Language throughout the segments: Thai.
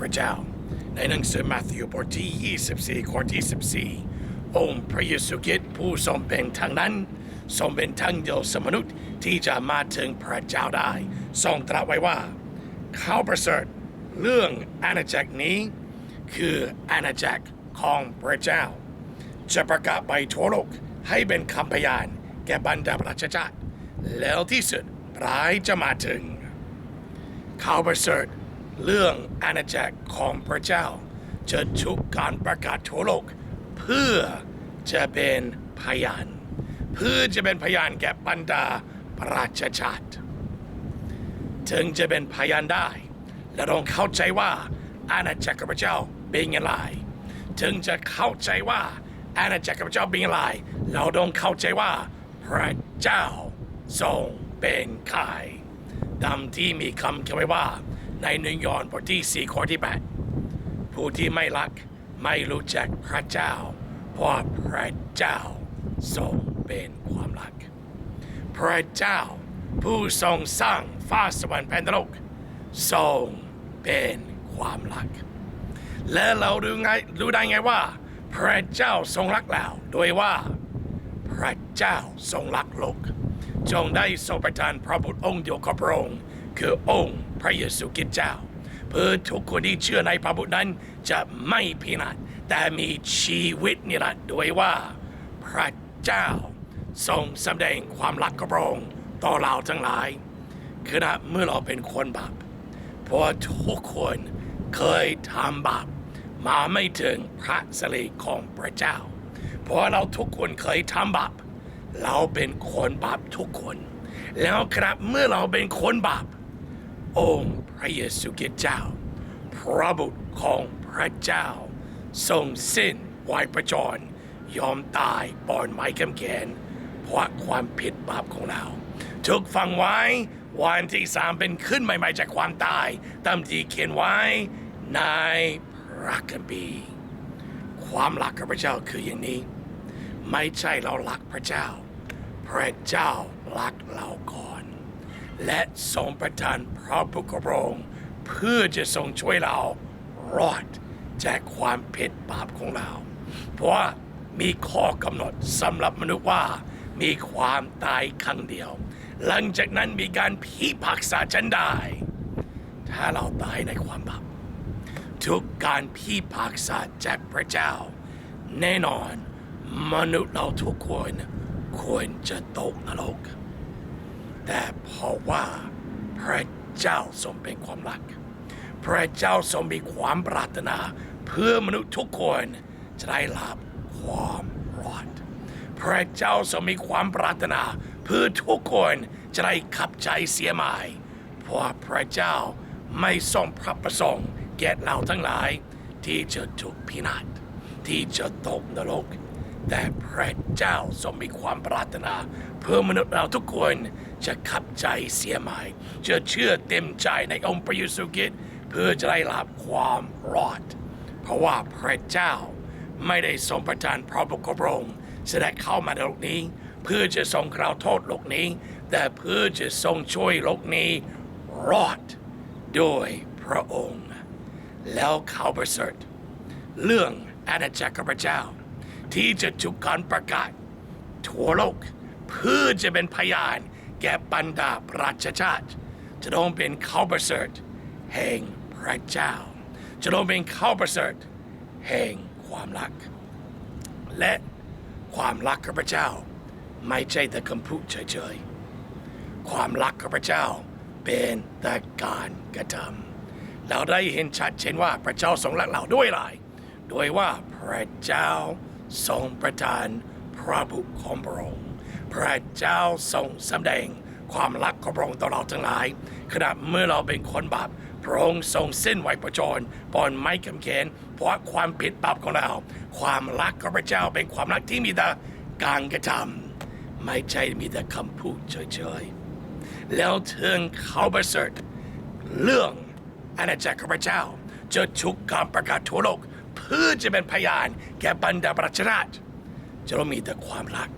พระเจ้า ในหนังสือมัทธิวบทที่ 24 ข้อที่ 14 องค์พระเยซูคริสต์ผู้ทรงเป็นทางนั้นทรงเป็นทางเดียวสมนุษย์ที่จะมาถึงพระเจ้าได้ทรงตรัสไว้ว่า เขาประเสริฐเรื่องอาณาจักรนี้ คืออาณาจักรของพระเจ้า จะประกาศไปทั่วโลกให้เป็นคำพยานแก่บรรดาประชาชาติแล้วที่สุดร้ายจะมาถึงข่าวประเสริฐ เรื่องอาณาจักรของพระเจ้า จะถูกการประกาศทั่วโลก เพื่อจะเป็นพยาน เพื่อจะเป็นพยานแก่บรรดาประชาชาติ ถึงจะเป็นพยานได้ และต้องเข้าใจว่าอาณาจักรพระเจ้าเป็นอย่างไรถึงจะเข้าใจว่าอาณาจักรพระเจ้าเป็นอย่างไรเราต้องเข้าใจว่าพระเจ้าทรงเป็นใครดังที่มีคำเขียนไว้ว่า ในหนึ่งยอห์นบทที่ 4 ข้อที่ 8 ผู้ที่ไม่รักไม่รู้จักพระเจ้า เพราะพระเจ้าทรงเป็นความรัก พระเจ้าผู้ทรงสร้างฟ้าสวรรค์แผ่นดินโลกทรงเป็นความรัก และเราดูไงรู้ได้ไงว่า พระเจ้าทรงรักเราโดยว่า พระเจ้าทรงรักโลก จงได้ทรงประทานพระบุตรองค์เดียวของพระองค์ คือองค์พระเยซูคริสต์เจ้า เพื่อทุกคนที่เชื่อในพระบุตรนั้นจะไม่พินาศแต่มีชีวิตนิรันดร์โดยว่า พระเจ้าทรงแสดงความรักของพระองต่อเราทั้งหลายขณะเมื่อเราเป็นคนบาปเพราะทุกคนเคยทำบาปมาไม่ถึงพระสิริของพระเจ้า เพราะเราทุกคนเคยทำบาปเราเป็นคนบาปทุกคน แล้วครับเมื่อเราเป็นคนบาป องค์พระเยซูคริสต์เจ้า พระบุตรของพระเจ้า ทรงสิ้นไวยประจร ยอมตายบอนไม้กำแขนเพราะความผิดบาปของเราถูกฟังไว้ วันที่สามเป็นขึ้นใหม่ๆจากความตาย ตามที่เขียนไว้ในพระคัมภีร์ความรักของพระเจ้าคืออย่างนี้ ไม่ใช่เรารักพระเจ้า พระเจ้ารักเราก่อน และทรงประทานพระบุตรองเพื่อจะทรงช่วยเรารอดจากความผิดบาปของเรา เพราะว่ามีข้อกำหนดสำหรับมนุษย์ว่ามีความตายครั้งเดียว หลังจากนั้นมีการพิพากษาฉันได้ ถ้าเราตายในความบาปทุกการพิพากษาจากพระเจ้า แน่นอนมนุษย์เราทุกคนควรจะตกนรก แต่เพราะว่าพระเจ้าทรงเป็นความรัก พระเจ้าทรงมีความปรารถนา เพื่อมนุษย์ทุกคนจะได้รับความรอด พระเจ้าทรงมีความปรารถนา เพื่อทุกคนจะได้ขับใจเสียใหม่เพราะพระเจ้าไม่ทรงพระประสงค์แก่เราทั้งหลาย ที่จะถูกพินาศที่จะตกนรก แต่พระเจ้าทรงมีความปรารถนา เพื่อมนุษย์เราทุกคนจะขับใจเสียใหม่จะเชื่อเต็มใจในองค์พระเยซูคริสต์เพื่อจะได้รับความรอด เพราะว่าพระเจ้าไม่ได้ทรงประทานพระบุตรของพระองค์เสด็จเข้ามาในโลกนี้ เพื่อจะทรงคราวโทษโลกนี้ แต่เพื่อจะทรงช่วยโลกนี้รอดโดยพระองค์ แล้วเขาประเสริฐเรื่องอาณาจักรพระเจ้า ที่จะถูกการประกาศ ทั่วโลกเพื่อจะเป็นพยานแก่บรรดาประชาชาติ จะต้องเป็นข้าวประเสริฐแห่งพระเจ้า จะต้องเป็นข้าวประเสริฐแห่งความรัก และความรักของพระเจ้า ไม่ใช่แต่คำพูดเฉยๆ ความรักของพระเจ้าเป็นแต่การกระทำเราได้เห็นชัดเจนว่าพระเจ้าทรงรักเราด้วยอะไรด้วยว่าพระเจ้า ทรงประทานพระบุตรของพระองค์พระเจ้าทรงแสดงความรักของพระองค์ต่อเราทั้งหลายขณะเมื่อเราเป็นคนบาปพระองค์ทรงเส้นไหวประจรปอนไม้กำเขนเพราะความผิดบาปของเรา ความรักของพระเจ้าเป็นความรักที่มีแต่การกระทำไม่ใช่มีแต่คำพูดเฉยๆแล้วถึงเขาประเสริฐเรื่องอาณาจักรของพระเจ้าจะถูกการประกาศทั่วโลก เพื่อจะเป็นพยานแก่บรรดาประชาชาติจะต้องมีแต่ความรัก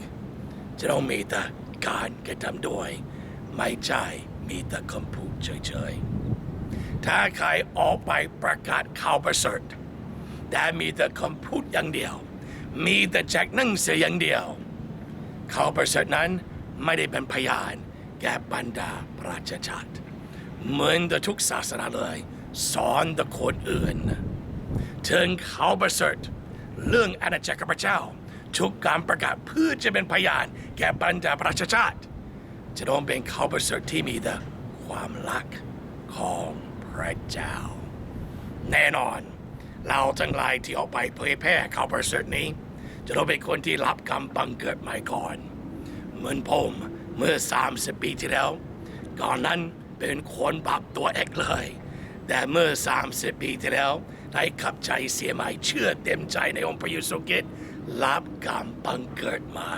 จะต้องมีแต่การกระทำด้วยไม่ใช่มีแต่คำพูดเฉยๆ ถ้าใครออกไปประกาศข่าวประเสริฐแต่มีแต่คำพูดอย่างเดียว มีแต่แจกหนังสืออย่างเดียวข่าวประเสริฐนั้นไม่ได้เป็นพยานแก่บรรดาประชาชาติเหมือนแต่ทุกศาสนาเลย สอนแต่คนอื่น ถึงเขาประเสริฐเรื่องอาณาจักรข้าพเจ้า ทุกการประกาศเพื่อจะเป็นพยานแก่บรรดาประชาชาติ จะต้องเป็นเขาประเสริฐที่มีแต่ความรักของพระเจ้า แน่นอน เราทั้งหลายที่ออกไปเผยแพร่ข่าวประเสริฐนี้ จะต้องเป็นคนที่รับกรรมบังเกิดใหม่ก่อน เหมือนผมเมื่อ 30 ปีที่แล้ว ก่อนนั้นเป็นคนบาปตัวเอกเลย แต่เมื่อ 30 ปีที่แล้วได้ขับใจเสียใหม่เชื่อเต็มใจในองค์พระเยซูคริสต์รับกรรมบังเกิดใหม่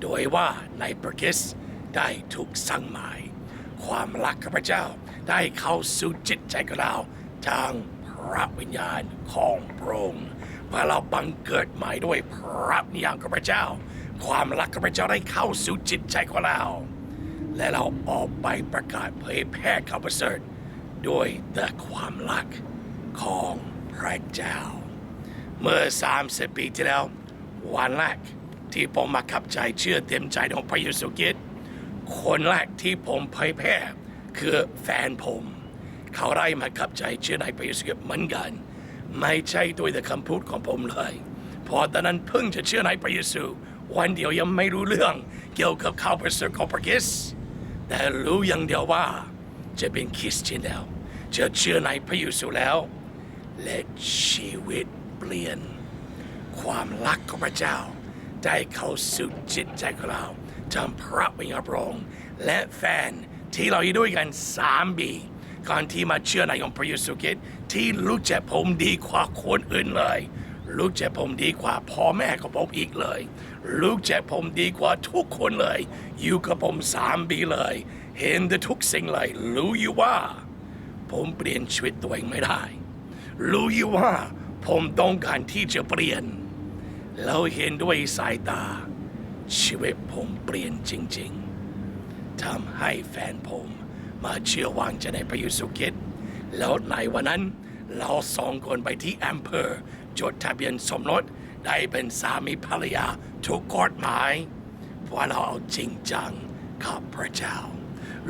โดยว่าในพระคริสต์ได้ถูกสั่งใหม่ ความรักข้าพเจ้าได้เข้าสู่จิตใจของเราทางพระวิญญาณของพระองค์เมื่อเราบังเกิดใหม่ด้วยพระวิญญาณข้าพเจ้า ความรักข้าพเจ้าได้เข้าสู่จิตใจของเรา และเราออกไปประกาศเผยแพร่ข่าวประเสริฐ ด้วยแต่ความรักของพระเจ้า เมื่อ 30 ปีที่แล้ว วันแรกที่ผมมาขับใจเชื่อเต็มใจของพระเยซูคริสต์คนแรกที่ผมเผยแพร่คือแฟนผม เขาได้มาขับใจเชื่อในพระเยซูคริสต์เหมือนกัน ไม่ใช่ด้วยแต่คำพูดของผมเลยพอตอนนั้นเพิ่งจะเชื่อในพระเยซู วันเดียวยังไม่รู้เรื่องเกี่ยวกับข่าวประเสริฐของพระคริสต์แต่รู้อย่างเดียวว่า จะเป็นคริสเตียนแล้ว จะเชื่อในพระเยซูแล้ว และชีวิตเปลี่ยน ความรักของพระเจ้า ได้เข้าสู่จิตใจของเราทำพระวิญญาณพระองค์และแฟนที่เราอยู่ด้วยกันสามปีก่อนที่มาเชื่อในองค์พระเยซูคริสต์ที่รู้จักผมดีกว่าคนอื่นเลยรู้จักผมดีกว่าพ่อแม่ของผมอีกเลย รู้จักผมดีกว่าทุกคนเลย อยู่กับผมสามปีเลย เห็นแต่ทุกสิ่งเลยรู้อยู่ว่า ผมเปลี่ยนชีวิตตัวเองไม่ได้ รู้อยู่ว่า ผมต้องการที่จะเปลี่ยน แล้วเห็นด้วยสายตา ชีวิตผมเปลี่ยนจริง ๆทำให้แฟนผม มาเชื่อวางใจในพระยซูคริตแล้วในวันนั้น เราสองคนไปที่อำเภอจดทะเบียนสมรสได้เป็นสามีภรรยาถูกกฎหมายเพราะเราเอาจริงจังกับพระเจ้า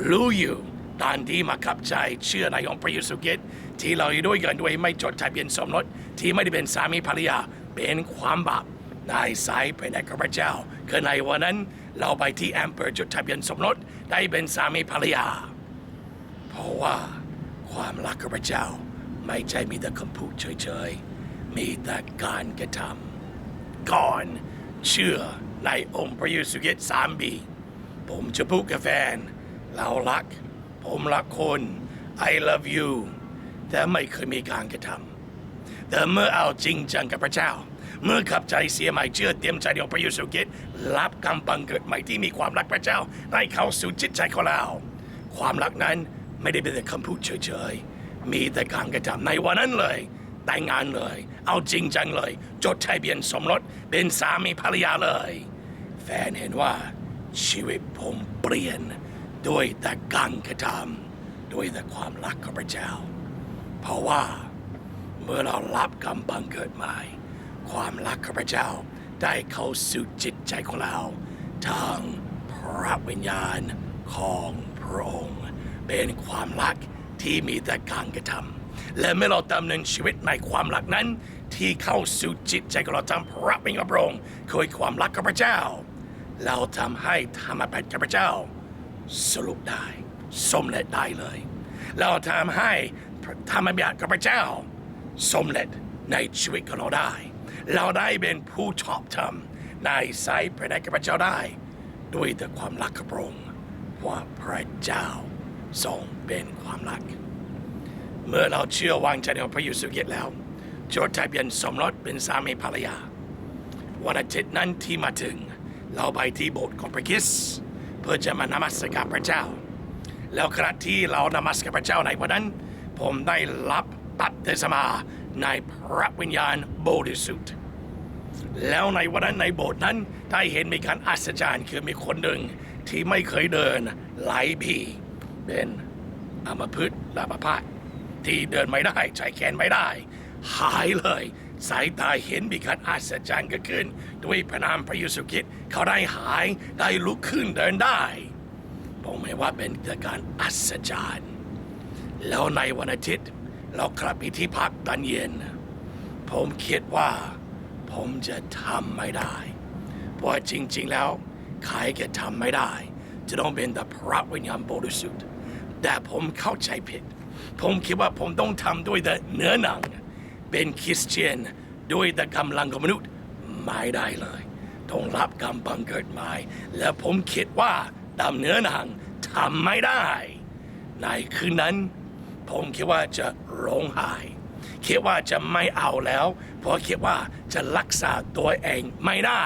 รู้อยู่ตอนที่มาขับใจเชื่อในองค์พระเยซูคริสต์ที่เราอยู่ด้วยกันด้วยไม่จดทะเบียนสมรสที่ไม่ได้เป็นสามีภรรยาเป็นความบาปได้สายไปในกับพระเจ้าคือในวันนั้นเราไปที่แอมเปอร์จดทะเบียนสมรสได้เป็นสามีภรรยา เพราะว่าความรักของพระเจ้าไม่ใช่มีแต่คำพูดเฉยๆ มีแต่การกระทำก่อนเชื่อในองค์พระเยซูคริสต์สามปีผมจะพูดกับแฟน เรารัก ผมรักคน I love you แต่ไม่เคยมีการกระทำแต่เมื่อเอาจริงจังกับพระเจ้า เมื่อขับใจเสียใหม่เชื่อเตรียมใจในองค์พระเยซูคริสต์รับกรรมบังเกิดใหม่ที่มีความรักพระเจ้าได้เข้าสู่จิตใจของเรา ความรักนั้นไม่ได้เป็นแต่คำพูดเฉยๆ มีแต่การกระทำในวันนั้นเลยแต่งงานเลย เอาจริงจังเลย จดทะเบียนสมรสเป็นสามีภรรยาเลย แฟนเห็นว่าชีวิตผมเปลี่ยน ด้วยแต่การกระทำด้วยแต่ความรักของพระเจ้า เพราะว่าเมื่อเรารับกรรมบังเกิดใหม่ความรักของพระเจ้าได้เข้าสู่จิตใจของเราทางพระวิญญาณของพระองค์เป็นความรักที่มีแต่การกระทำและเมื่อเราดำเนินชีวิตในความรักนั้น ที่เข้าสู่จิตใจของเราทางพระวิญญาณพระองค์คือความรักของพระเจ้า เราทำให้ธรรมบัญกับพระเจ้า สรุปได้สมเร็จได้เลย เราทำให้ธรรมบัญกับพระเจ้าสมเร็จในชีวิตของเราได้ เราได้เป็นผู้ชอบธรรมในสายพระนกับพระเจ้าได้ ด้วยแต่ความรักของพระองค์ว่าพระเจ้าทรงเป็นความรัก เมื่อเราเชื่อวางใจในพระเยซูคริสต์แล้วจดทะเบียนสมรสเป็นสามีภรรยา วันอาทิตย์นั้นที่มาถึง เราไปที่โบสถ์ของพระคิสต์ พื่อจะมานมัสการพระเจ้า แล้วขณะที่เรานมัสการพระเจ้าในวันนั้น ผมได้รับบัพติศมาในพระวิญญาณบริสุทธิ์แล้วในวันนั้นในโบสถ์นั้นได้เห็นมีการอัศจรรย์คือมีคนหนึ่งที่ไม่เคยเดินหลายปีเป็นอมพฤกษ์และอัมพาตที่เดินไม่ได้ใช้แขนไม่ได้ หายเลย สายตาเห็นมีการอัศจรรย์เกิดขึ้น ด้วยพระนามพระเยซูคริสต์เขาได้หายได้ลุกขึ้นเดินได้ ผมเห็นว่าเป็นการอัศจรรย์ แล้วในวันอาทิตย์เรากลับไปที่พักตอนเย็น ผมคิดว่า ผมจะทำไม่ได้ เพราะจริง ๆ แล้วใครก็ทำไม่ได้ จะต้องเป็นแต่พระวิญญาณบริสุทธิ์แต่ผมเข้าใจผิด ผมคิดว่าผมต้องทำด้วยแต่เนื้อหนัง เป็นคริสเตียนด้วยแต่กำลังของมนุษย์ไม่ได้เลย ต้องรับกรรมบังเกิดใหม่และผมคิดว่าตามเนื้อหนังทำไม่ได้ ในคืนนั้น ผมคิดว่าจะร้องไห้คิดว่าจะไม่เอาแล้ว เพราะคิดว่าจะรักษาตัวเองไม่ได้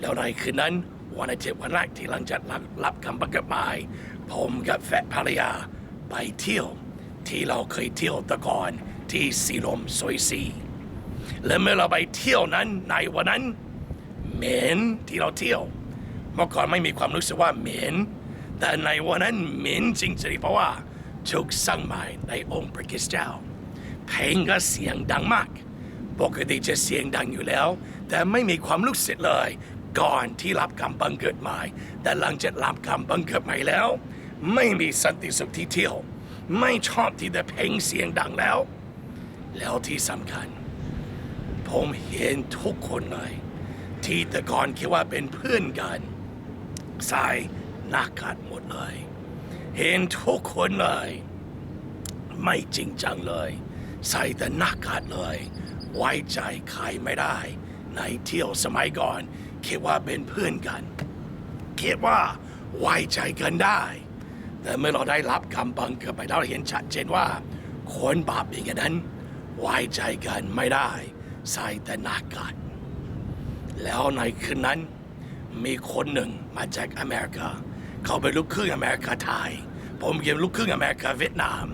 แล้วในคืนนั้นวันอาทิตย์วันแรกที่หลังจากรับรับคำประกาศหมาย ผมกับแฟนภรรยาไปเที่ยวที่เราเคยเที่ยวแตะก่อน ที่สีลมซอยซีและเมื่อเราไปเที่ยวนั้นในวันนั้น เหม็นที่เราเที่ยว เมื่อก่อนไม่มีความรู้สึกว่าเหม็นแต่ในวันนั้นเหม็นจริงๆเพราะว่าถูกสร้างใหม่ในองค์พระคริสต์เจ้าเพลงก็เสียงดังมาก ปกติจะเสียงดังอยู่แล้ว แต่ไม่มีความรู้สึกเลย ก่อนที่รับคำบังเกิดใหม่ แต่หลังจากรับคำบังเกิดใหม่แล้ว ไม่มีสันติสุขที่เที่ยว ไม่ชอบที่แต่เพลงเสียงดังแล้ว แล้วที่สำคัญ ผมเห็นทุกคนเลย ที่แต่ก่อนคิดว่าเป็นเพื่อนกันใส่หน้ากากหมดเลย เห็นทุกคนเลย ไม่จริงจังเลย ใส่แต่หน้ากากเลย ไว้ใจใครไม่ได้ ในเที่ยวสมัยก่อน คิดว่าเป็นเพื่อนกันคิดว่าไว้ใจกันได้ แต่เมื่อเราได้รับคำบังเกิดไปเราเห็นชัดเจนว่าคนบาปอย่างนั้น ไว้ใจกันไม่ได้ ใส่แต่หน้ากากแล้วในคืนนั้น มีคนหนึ่งมาจากอเมริกา เขาเป็นลูกครึ่งอเมริกาไทย ผมเป็นลูกครึ่งอเมริกาเวียดนาม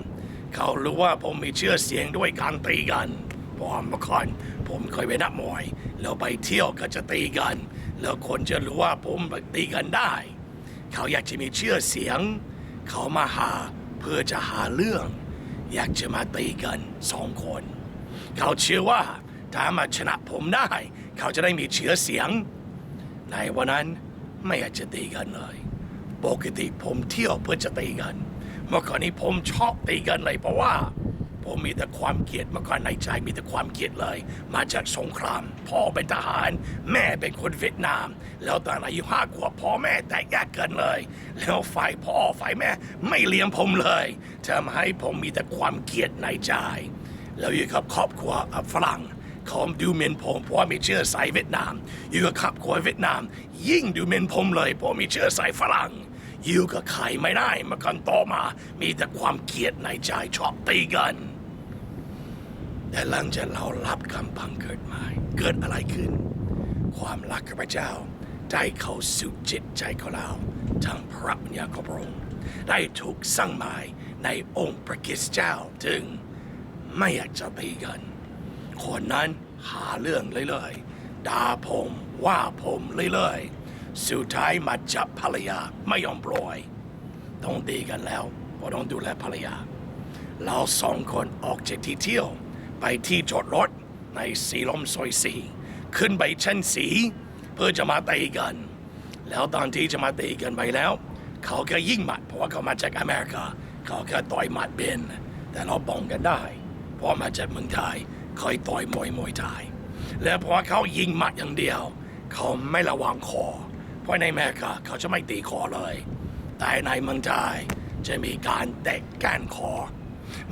เขารู้ว่าผมมีเชื่อเสียงด้วยการตีกันเพราะเมื่อก่อนผมเคยเป็นนักมวย แล้วไปเที่ยวก็จะตีกัน แล้วคนจะรู้ว่าผมตีกันได้ เขาอยากจะมีเชื่อเสียง เขามาหาเพื่อจะหาเรื่อง อยากจะมาตีกันสองคน เขาเชื่อว่าถ้ามาชนะผมได้ เขาจะได้มีเชื้อเสียง ในวันนั้นไม่อยากจะตีกันเลย ปกติผมเที่ยวเพื่อจะตีกัน เมื่อก่อนนี้ผมชอบตีกันเลยเพราะว่า ผมมีแต่ความเกลียดเมื่อก่อนในใจมีแต่ความเกลียดเลย มาจากสงคราม พ่อเป็นทหาร แม่เป็นคนเวียดนาม แล้วตอนอายุห้าขวบพ่อแม่แตกแยกกันเลย แล้วฝ่ายพ่อฝ่ายแม่ไม่เลี้ยงผมเลยทำให้ผมมีแต่ความเกลียดในใจ แล้วอยู่กับครอบครัวฝรั่งเขาดูหมิ่นผมเพราะมีเชื้อสายเวียดนาม อยู่กับครอบครัวเวียดนาม ยิ่งดูหมิ่นผมเลยเพราะมีเชื้อสายฝรั่งอยู่กับใครไม่ได้เมากันต่อมา มีแต่ความเกลียดในใจชอบตีกัน แต่หลังจากเรารับคำพังเกิดมา เกิดอะไรขึ้น ความรักกับพระเจ้า ได้เข้าสู่จิตใจของเราทางพระวิญญาณของพระองค์ได้ถูกสร้างหม่ในองค์พระคริสต์เจ้าถึงไม่อยากจะตีกันคนนั้นหาเรื่องเลยเลยๆด่าผมว่าผมเลยเลยๆสุดท้ายมาจับภรรยาไม่ยอมปล่อย ต้องตีกันแล้วเพราะต้องดูแลภรรยา เราสองคนออกจากที่เที่ยว ไปที่จอดรถในสีลมซอยสีขึ้นไปชั้นสีเพื่อจะมาตีกัน แล้วตอนที่จะมาตีกันไปแล้ว เขาก็ยิงหมัดเพราะว่าเขามาจากอเมริกา เขาก็ต่อยหมัดเป็น แต่เราป้องกันได้ เพราะมาจากเมืองไทยเคยต่อยมวยมวยไทยและเพราะเขายิงหมัดอย่างเดียว เขาไม่ระวังคอ เพราะในอเมริกาเขาจะไม่ตีคอเลย แต่ในเมืองไทยจะมีการแตะก้านคอ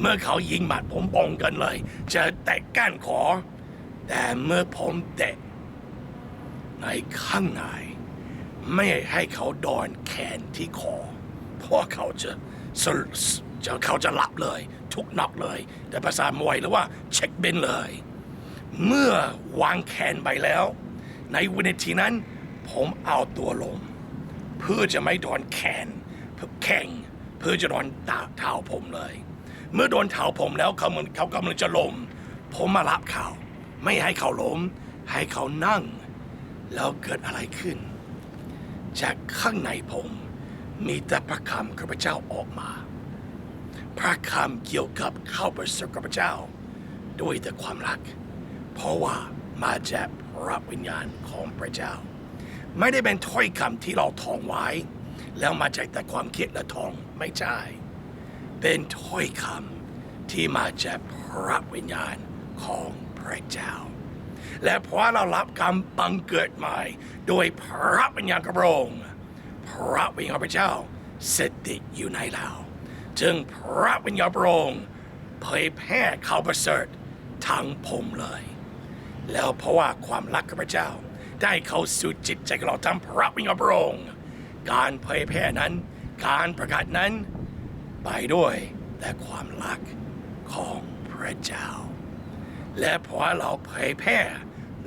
เมื่อเขายิงหมัดผมปองกันเลยจะแตะก้านคอแต่เมื่อผมแตะในข้างในไม่ให้เขาโดนแขนที่คอเพราะเขาจะสลจะเขาจะหลับเลย ทุกนับเลย แต่ภาษามวยหรือว่าเช็คเบนเลย เมื่อวางแขนไปแล้ว ในวินาทีนั้น ผมเอาตัวลง เพื่อจะไม่โดนแขนเพื่อแข่งเพื่อจะโดนตาเท้าผมเลย เมื่อโดนเท้าผมแล้วเขาเหมือนเขากำลังจะล้มผมมารับเขา ไม่ให้เขาล้ม ให้เขานั่ง แล้วเกิดอะไรขึ้น จากข้างในผม มีแต่พระคำข้าพเจ้าออกมา พระคำเกี่ยวกับเข้าประสบกับพระเจ้า ด้วยแต่ความรัก เพราะว่ามาจากพระวิญญาณของพระเจ้า ไม่ได้เป็นถ้อยคำที่เราท่องไว้ แล้วมาจากแต่ความคิดและท่องไม่ใช่ เป็นถ้อยคำที่มาจากพระวิญญาณของพระเจ้า และเพราะเรารับการบังเกิดใหม่โดยพระวิญญาณกระโรงพระวิญญาณพระเจ้าสถิตอยู่ในเราจึงพระวิญญาณพระองค์เผยแพร่ข่าวประเสริฐทั้งผมเลย แล้วเพราะว่าความรักของพระเจ้า ได้เข้าสู่จิตใจของเราทำพระวิญญาณพระองค์การเผยแพร่นั้น การประกาศนั้น ไปด้วยแต่ความรักของพระเจ้า และพราะเราเผยแพร่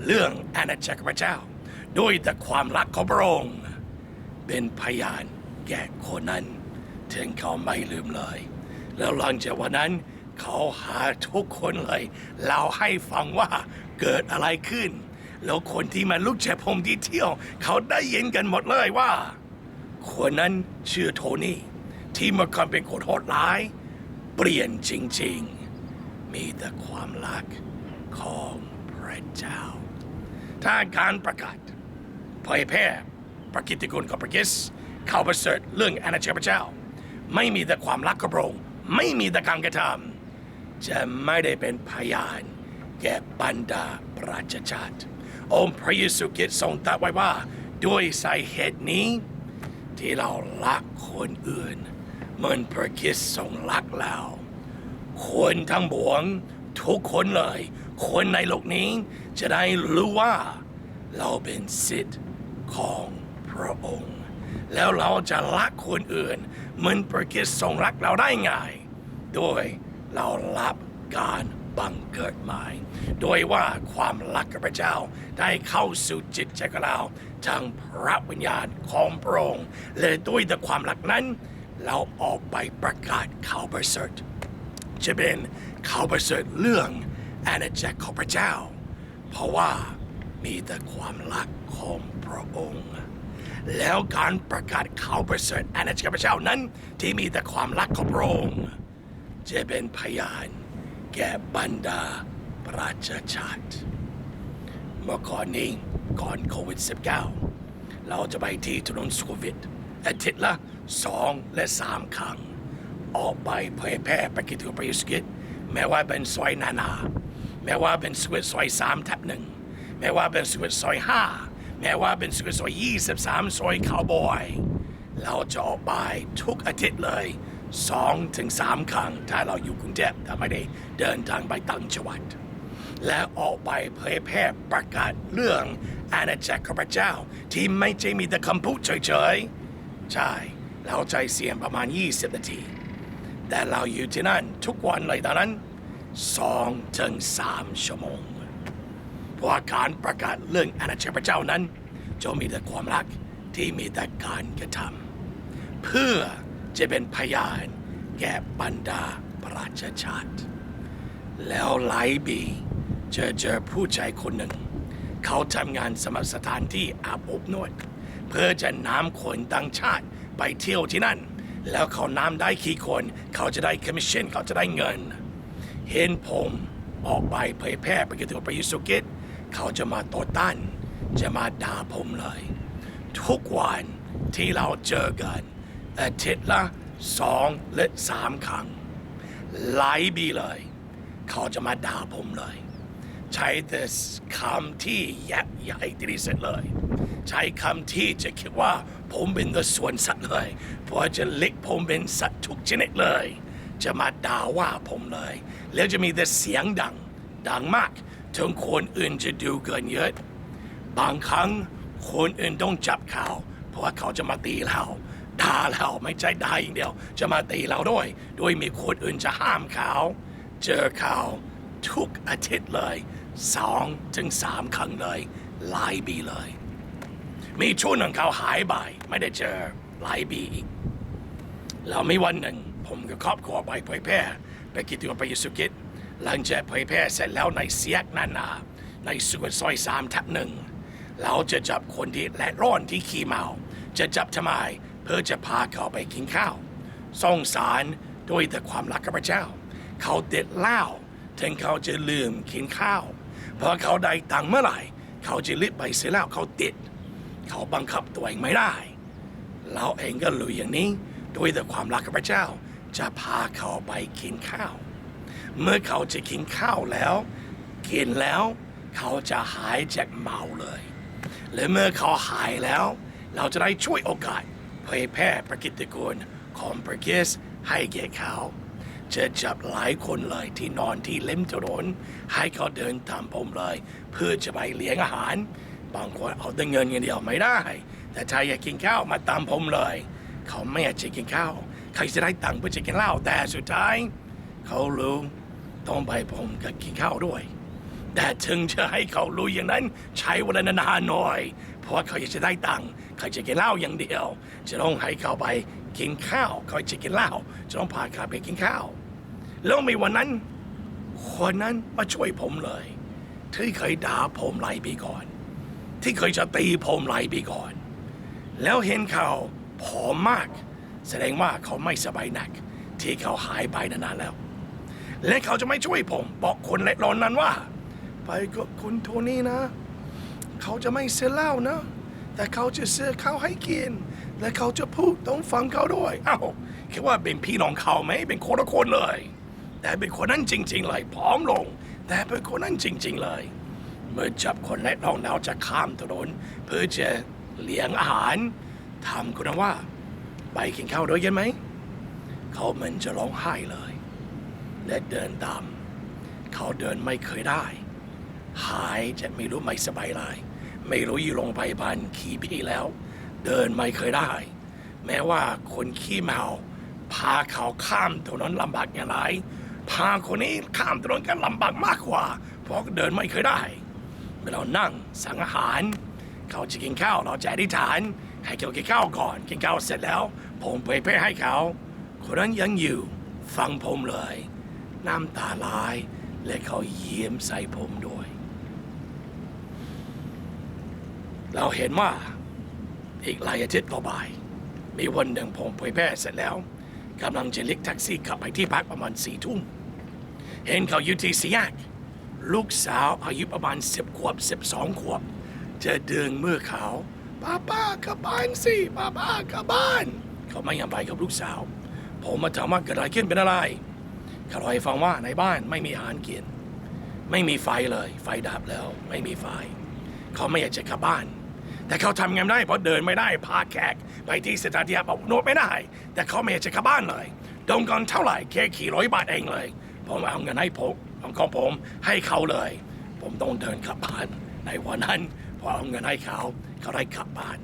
เรื่องอาณาจักรพระเจ้า ด้วยแต่ความรักของพระองค์เป็นพยานแก่คนนั้น ถึงเขาไม่ลืมเลย แล้วหลังจากวันนั้นเขาหาทุกคนเลยเล่าให้ฟังว่าเกิดอะไรขึ้น แล้วคนที่มาลุกแชร์ผมที่เที่ยว เขาได้ยินกันหมดเลยว่า คนนั้นชื่อโทนี่ ที่เมื่อก่อนเป็นคนโหดร้าย เปลี่ยนจริงๆ มีแต่ความรักของพระเจ้าถ้าการประกาศเผยแพร่ประกิตติคุณของพระคริสต์ข่าวประเสริฐเรื่องอาณาจักรพระเจ้า ไม่มีแต่ความรักของพระองค์ไม่มีแต่การกระทำจะไม่ได้เป็นพยานแก่บรรดาประชาชาติองค์พระเยซูคริสต์ทรงตรัสไว้ว่า ด้วยสาเหตุนี้ ที่เรารักคนอื่น มือนพระคริสต์ทรงรักเราคนทั้งบวงทุกคนเลย คนในโลกนี้ จะได้รู้ว่า เราเป็นสิทธิ์ของพระองค์ แล้วเราจะรักคนอื่นเหมือนพระคริสต์ทรงรักเราได้ไงโดยเรารับการบังเกิดใหม่ โดยว่าความรักกับพระเจ้าได้เข้าสู่จิตใจของเราทางพระวิญญาณของพระองค์และด้วยแต่ความรักนั้น เราออกไปประกาศข่าวประเสริฐจะเป็นข่าวประเสริฐเรื่องอาณาจักรของพระเจ้า เพราะว่ามีแต่ความรักของพระองค์ แล้วการประกาศข่าวประเสริฐอาณาจักรพระเจ้านั้นที่มีแต่ความรักของพระองค์จะเป็นพยานแก่บรรดาประชาชาติ เมื่อก่อนนี้ก่อนโควิด -19 เราจะไปที่ถนนสุขุมวิทอาทิตย์ละ สองและสามครั้ง ออกไปเผยแพร่ประกิตของพระเยซูคริสต์แม้ว่าเป็นซอยนานา แม้ว่าเป็นสวิตซอยสามทับหนึ่งแม้ว่าเป็นสวิตซอยห้าแม้ว่าเป็นสวิตซอยยี่สิบสามซอยคาวบอย เราจะออกไปทุกอาทิตย์เลยสองถึงสามครั้ง ถ้าเราอยู่กรุงเทพถ้าไม่ได้เดินทางไปต่างจังหวัด และออกไปเผยแพร่ประกาศเรื่องอาณาจักรของพระเจ้า ที่ไม่ใช่มีแต่คำพูดเฉยๆ ใช่ เราใจเสียงประมาณ 20 นาที แต่เราอยู่ที่นั่นทุกวันเลยตอนนั้นสองถึงสามชั่วโมงเพราะการประกาศเรื่องอาณาจักรพระเจ้านั้น จะมีแต่ความรักที่มีแต่การกระทำเพื่อจะเป็นพยานแก่บรรดาประชาชาติ แล้วหลายปีเจอเจอผู้ชายคนหนึ่ง เขาทำงานสมัครสถานที่อาบอบนวด เพื่อจะนำคนต่างชาติ ไปเที่ยวที่นั่น แล้วเขานำได้กี่คน เขาจะได้คอมมิชชั่นเขาจะได้เงิน เห็นผมออกไปเผยแพร่ไปกี่ยวกับพระยซูคริตเขาจะมาต่อต้าน จะมาด่าผมเลย ทุกวันที่เราเจอกันอาทิตย์ละสองและสามครั้งหลายปีเลย เขาจะมาด่าผมเลย ใช้แต่คำที่แย่ใหญ่ที่สุดเลย ใช้คำที่จะคิดว่า ผมเป็นตัวส่วนสัตว์เลย เพราะจะเล็กผมเป็นสัตว์ทุกชนิดเลย จะมาด่าว่าผมเลย แล้วจะมีแต่เสียงดัง ดังมากจนคนอื่นจะดูเกินเยอะ บางครั้งคนอื่นต้องจับเขาเพราะว่าเขาจะมาตีเราด่าเราไม่ใช่ด่าอย่างเดียว จะมาตีเราด้วย โดยมีคนอื่นจะห้ามเขา เจอเขาทุกอาทิตย์เลยสองถึงสามครั้งเลย หลายปีเลย มีช่วงหนึ่งเขาหายไปไม่ได้เจอหลายปีอีกแล้วมีวันหนึ่ง ผมกับครอบครัวไปเผยแพร่ไปกิจกรรมพระเยซูคริตหลังจากเผยแพร่เสร็จแล้วในเสียกนานาในสวนซอยสามทับหนึ่งเราจะจับคนที่และร้อนที่ขี้เมา จะจับทำไมเพื่อจะพาเขาไปกินข้าวส่งสารด้วยแต่ความรักกับพระเจ้า เขาติดเหล้าถึงเขาจะลืมกินข้าวพราะเขาได้ตังค์เมื่อไหร่ เขาจะรีบไปเสียแล้วเขาติด เขาบังคับตัวเองไม่ได้ เราเองก็รู้อย่างนี้ ด้วยแต่ความรักพระเจ้า จะพาเขาไปกินข้าว เมื่อเขาจะกินข้าวแล้ว กินแล้วเขาจะหายจากเมาเลยและเมื่อเขาหายแล้ว เราจะได้ช่วยโอกาสเผยแพร่ประกิตติกูลของพระคริสให้แก่เขาจะจับหลายคนเลยที่นอนที่เล่มถนนให้เขาเดินตามผมเลย เพื่อจะไปเลี้ยงอาหาร บางคนเอาแต่เงินอย่างเดียวไม่ได้ แต่ถ้าอยากกินข้าวมาตามผมเลย เขาไม่อยากจะกินข้าวใครจะได้ตังค์เพื่อจะกินเหล้าแต่สุดท้าย เขารู้ต้องไปผมกับกินข้าวด้วย แต่ถึงจะให้เขารู้อย่างนั้น ใช้เวลานานหน่อย เพราะว่าเขาอยากจะได้ตังค์เขาจะกินเหล้าอย่างเดียว จะต้องให้เขาไปกินข้าวเขาจะกินเหล้าจะต้องพาเขาไปกินข้าวแล้วมีวันนั้นคนนั้นมาช่วยผมเลยที่เคยด่าผมหลายปีก่อน ที่เคยจะตีผมหลายปีก่อน แล้วเห็นเขาผอมมาก แสดงว่าเขาไม่สบายหนัก ที่เขาหายไปนานๆแล้ว และเขาจะไม่ช่วยผม บอกคนเล็กร้อนนั้นว่า ไปกับคุณโทนี่นะ เขาจะไม่ซื้อเหล้านะ แต่เขาจะซื้อข้าวให้กิน และเขาจะพูดต้องฟังเขาด้วยเอ้าคิดว่าเป็นพี่น้องเขาไหมเป็นคนละคนเลย แต่เป็นคนนั้นจริง ๆ เลยผอมลง แต่เป็นคนนั้นจริง ๆ เลย มื่อจับคนและน้องเราจะข้ามถนน เพื่อจะเลี้ยงอาหารถามคุณว่า ไปกินข้าวด้วยกันไหม เขาเหมือนจะร้องไห้เลย และเดินตาม เขาเดินไม่เคยได้ หายจะไม่รู้ไม่สบายเลยไม่รู้อยู่โรงพยาบาลขี่พี่แล้ว เดินไม่เคยได้ แม้ว่าคนขี้เมาพาเขาข้ามถนนลำบากอย่างไรพาคนนี้ข้ามถนนกันลำบากมากกว่า เพราะเดินไม่เคยได้ เมื่อเรานั่งสั่งอาหาร เขาจะกินข้าวเราจะอธิษฐาน ให้เขากินข้าวก่อน กินข้าวเสร็จแล้ว ผมเผยแพร่ให้เขา คนนั้นยังอยู่ฟังผมเลย น้ำตาไหลายและเขาเยี่ยมใส่ผมด้วย เราเห็นว่าอีกหลายอาทิตย์ต่อไปมีวันหนึ่งผมเผยแพร่เสร็จแล้วกำลังจะเรียกแท็กซี่กลับไปที่พักประมาณสี่ทุ่ม เห็นเขาอยู่ที่สี่แยก ลูกสาวอายุประมาณสิบขวบสิบสองขวบ จะดึงมือเขาป้าป้ากลับบ้านสิป้าป้ากลับบ้าน เขาไม่ยอมไปกับลูกสาว ผมมาถามว่าเกิดอะไรขึ้นเป็นอะไร เขาเล่าให้ฟังว่าในบ้านไม่มีอาหารกิน ไม่มีไฟเลย ไฟดับแล้ว ไม่มีไฟ เขาไม่อยากจะกลับบ้าน แต่เขาทำไงไม่ได้เพราะเดินไม่ได้ พาแขกไปที่สถานที่อาบอบนวดไม่ได้ แต่เขาไม่อยากจะกลับบ้านเลยดงก่อนเท่าไหร่แค่ขี่ร้อยบาทเองเลย ผมเอาเงินให้ผม ของผมให้เขาเลย ผมต้องเดินกลับบ้านในวันนั้นพอเอาเงินให้เขาเขาได้กลับบ้าน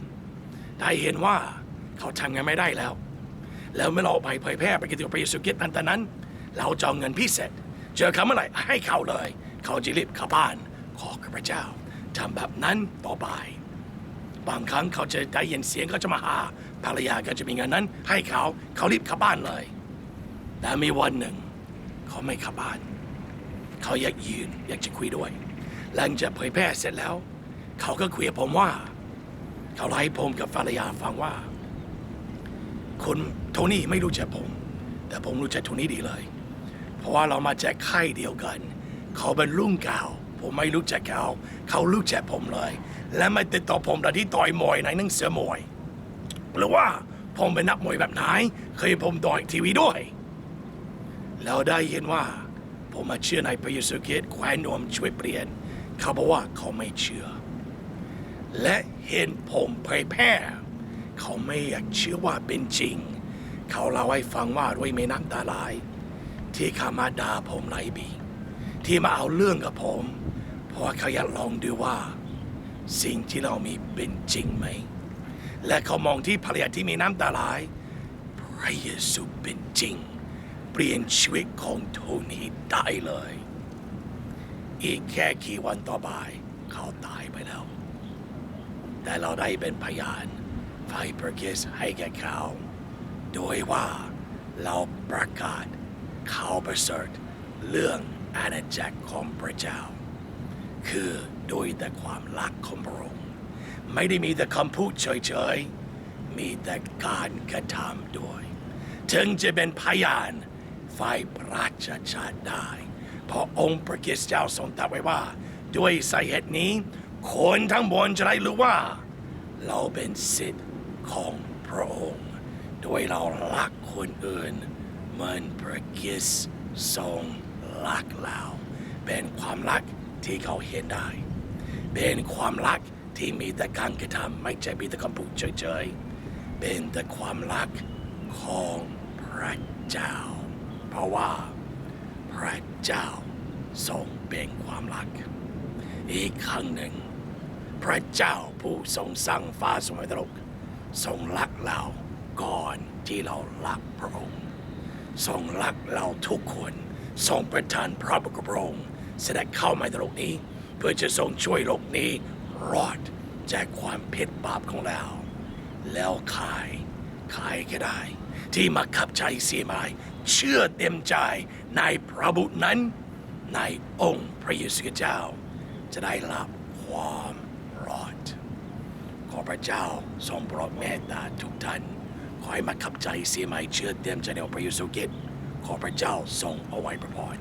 ได้เห็นว่าเขาทำไงไม่ได้แล้ว แล้วเมื่อเราไปเผยแพร่ไปกิจกรรมพระเยซูคริสต์นั้นแต่นั้น เราจะเอาเงินพิเศษเจอเขาเมื่อไหร่ให้เขาเลย เขาจะรีบเข้าบ้านขอกับพระเจ้าทำแบบนั้นต่อไปบางครั้งเขาจะได้ยินเสียงเขาจะมาหาภรรยาก็จะมีเงินนั้น ให้เขาเขารีบเข้าบ้านเลย แต่มีวันหนึ่ง เขาไม่เข้าบ้าน เขาอยากยืนอยากจะคุยด้วย หลังจากเผยแพร่เสร็จแล้ว เขาก็คุยกับผมว่า เขาเล่าให้ผมกับภรรยาฟังว่าคุณโทนี่ไม่รู้จักผม แต่ผมรู้จักโทนี่ดีเลย เพราะว่าเรามาจากค่ายเดียวกัน เขาเป็นรุ่งเก่าผมไม่รู้จักเขา เขารู้จักผมเลย และไม่ติดต่อผมตอนที่ต่อยมวยในหนังสือมวย หรือว่าผมเป็นนักมวยแบบไหน เคยผมต่อยทีวีด้วย แล้วได้ยินว่า ผมมาเชื่อในพระเยซูคริสต์แควนนวมช่วยเปลี่ยน เขาบอกว่าเขาไม่เชื่อ และเห็นผมเผยแพร่ เขาไม่อยากเชื่อว่าเป็นจริง เขาเล่าให้ฟังว่าด้วยเมน้ำตาไหลายที่เขามาด่าผมหลายปีที่มาเอาเรื่องกับผม เพราะเขาอยากลองดูว่า สิ่งที่เรามีเป็นจริงไหม และเขามองที่ภรรยาที่มีน้ำตาไหลายพระเยซูเป็นจริง เปลี่ยนชีวิตของโทนี่ได้เลย อีกแค่กี่วันต่อไปเขาตายไปแล้ว แต่เราได้เป็นพยานไฟเประเกสให้แก่เขา โดยว่าเราประกาศเขาประเสริฐเรื่องอาณาจักรของพระเจ้า คือโดยแต่ความรักของพระองค์ไม่ได้มีแต่คำพูดเฉยๆ มีแต่การกระทำด้วย ถึงจะเป็นพยาน ฝ่ายพระราชชาติได้ เพราะองค์พระคริสต์เจ้าทรงตรัสไว้ว่า ด้วยสาเหตุนี้ คนทั้งมวลจะได้รู้ว่า เราเป็นสิทธิ์ของพระองค์โดยเรารักคนอื่นเหมือนพระคริสต์ทรงรักเรา เป็นความรักที่เขาเห็นได้ เป็นความรักที่มีแต่การกระทำไม่ใช่มีแต่คำพูดเฉยๆ เป็นแต่ความรักของพระเจ้า เพราะว่า พระเจ้าทรงเป็นความรัก อีกครั้งหนึ่ง พระเจ้าผู้ทรงสร้างฟ้าสมัยตรกทรงรักเราก่อนที่เรารักพระองค์ ทรงรักเราทุกคนทรงประทานพระบุตรพระองค์เสด็จเข้ามาในโลกนี้ เพื่อจะทรงช่วยโลกนี้รอดจากความผิดบาปของเรา แล้วขาย ขายก็ได้ ที่มาขับใจเสียหมาย เชื่อเต็มใจในพระบุตรนั้น ในองค์พระเยซูเจ้า จะได้รับความรอด ขอพระเจ้าทรงโปรดเมตตาทุกท่าน ขอให้มาขับใจเสียใหม่เชื่อเต็มใจในองค์พระเยซูคริสต์ขอพระเจ้าทรงเอาไว้ประพร